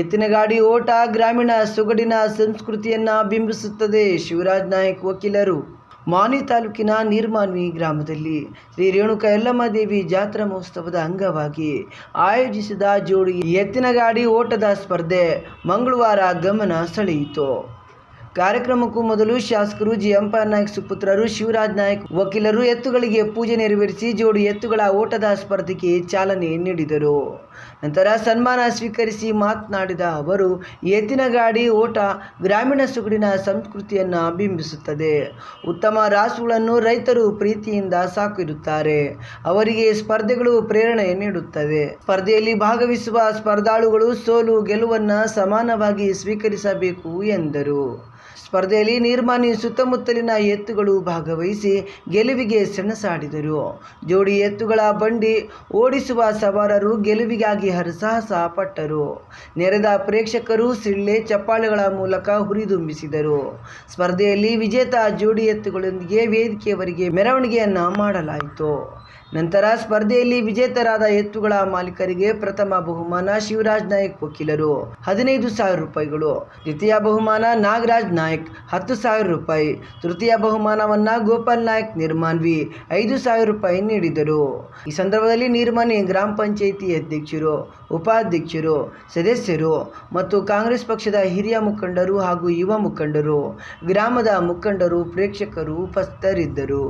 ಎತ್ತಿನ ಗಾಡಿ ಓಟ ಗ್ರಾಮೀಣ ಸೊಗಡಿನ ಸಂಸ್ಕೃತಿಯನ್ನು ಬಿಂಬಿಸುತ್ತದೆ ಶಿವರಾಜ್ ನಾಯಕ್ ವಕೀಲರು. ಮಾನಿ ತಾಲೂಕಿನ ನಿರ್ಮಾನ್ವಿ ಗ್ರಾಮದಲ್ಲಿ ಶ್ರೀ ರೇಣುಕ ಯಲ್ಲಮ್ಮ ದೇವಿ ಜಾತ್ರಾ ಮಹೋತ್ಸವದ ಅಂಗವಾಗಿ ಆಯೋಜಿಸಿದ ಜೋಡಿ ಎತ್ತಿನಗಾಡಿ ಓಟದ ಸ್ಪರ್ಧೆ ಮಂಗಳವಾರ ಗಮನ ಸೆಳೆಯಿತು. ಕಾರ್ಯಕ್ರಮಕ್ಕೂ ಮೊದಲು ಶಾಸಕರು ಜಿ ಅಂಪೈರ್ ನಾಯಕ್ ಸುಪುತ್ರರು ಶಿವರಾಜ್ ನಾಯಕ್ ವಕೀಲರು ಎತ್ತುಗಳಿಗೆ ಪೂಜೆ ನೆರವೇರಿಸಿ ಜೋಡಿ ಎತ್ತುಗಳ ಓಟದ ಸ್ಪರ್ಧೆಗೆ ಚಾಲನೆ ನೀಡಿದರು. ನಂತರ ಸನ್ಮಾನ ಸ್ವೀಕರಿಸಿ ಮಾತನಾಡಿದ ಅವರು, ಎತ್ತಿನ ಗಾಡಿ ಓಟ ಗ್ರಾಮೀಣ ಸೊಗಡಿನ ಸಂಸ್ಕೃತಿಯನ್ನು ಬಿಂಬಿಸುತ್ತದೆ. ಉತ್ತಮ ರಾಸುಗಳನ್ನು ರೈತರು ಪ್ರೀತಿಯಿಂದ ಸಾಕಿರುತ್ತಾರೆ. ಅವರಿಗೆ ಸ್ಪರ್ಧೆಗಳು ಪ್ರೇರಣೆ ನೀಡುತ್ತವೆ. ಸ್ಪರ್ಧೆಯಲ್ಲಿ ಭಾಗವಹಿಸುವ ಸ್ಪರ್ಧಾಳುಗಳು ಸೋಲು ಗೆಲುವನ್ನು ಸಮಾನವಾಗಿ ಸ್ವೀಕರಿಸಬೇಕು ಎಂದರು. ಸ್ಪರ್ಧೆಯಲ್ಲಿ ನಿರ್ಮಾಣಿ ಸುತ್ತಮುತ್ತಲಿನ ಎತ್ತುಗಳು ಭಾಗವಹಿಸಿ ಗೆಲುವಿಗೆ ಸೆಣಸಾಡಿದರು. ಜೋಡಿ ಎತ್ತುಗಳ ಬಂಡಿ ಓಡಿಸುವ ಸವಾರರು ಗೆಲುವಿಗಾಗಿ ಹರಸಾಹಸ ಪಟ್ಟರು. ನೆರೆದ ಪ್ರೇಕ್ಷಕರು ಸಿಳ್ಳೆ ಚಪ್ಪಾಳೆಗಳ ಮೂಲಕ ಹುರಿದುಂಬಿಸಿದರು. ಸ್ಪರ್ಧೆಯಲ್ಲಿ ವಿಜೇತ ಜೋಡಿ ಎತ್ತುಗಳೊಂದಿಗೆ ವೇದಿಕೆಯವರಿಗೆ ಮೆರವಣಿಗೆಯನ್ನು ಮಾಡಲಾಯಿತು. ನಂತರ ಸ್ಪರ್ಧೆಯಲ್ಲಿ ವಿಜೇತರಾದ ಎತ್ತುಗಳ ಮಾಲೀಕರಿಗೆ ಪ್ರಥಮ ಬಹುಮಾನ ಶಿವರಾಜ್ ನಾಯಕ್ ವಕೀಲರು. ಹದಿನೈದು ಸಾವಿರ ರೂಪಾಯಿಗಳು. ದ್ವಿತೀಯ ಬಹುಮಾನ ನಾಗರಾಜ್ ನಾಯಕ್, ಹತ್ತು ಸಾವಿರ ರೂಪಾಯಿ. ತೃತೀಯ ಬಹುಮಾನವನ್ನ ಗೋಪಾಲ್ ನಾಯಕ್ ನಿರ್ಮಾನ್ವಿ ಐದು ಸಾವಿರ ರೂಪಾಯಿ ನೀಡಿದರು. ಈ ಸಂದರ್ಭದಲ್ಲಿ ನಿರ್ಮಾಣಿ ಗ್ರಾಮ ಪಂಚಾಯಿತಿ ಅಧ್ಯಕ್ಷರು, ಉಪಾಧ್ಯಕ್ಷರು, ಸದಸ್ಯರು ಮತ್ತು ಕಾಂಗ್ರೆಸ್ ಪಕ್ಷದ ಹಿರಿಯ ಮುಖಂಡರು ಹಾಗೂ ಯುವ ಮುಖಂಡರು, ಗ್ರಾಮದ ಮುಖಂಡರು, ಪ್ರೇಕ್ಷಕರು ಉಪಸ್ಥಿತರಿದ್ದರು.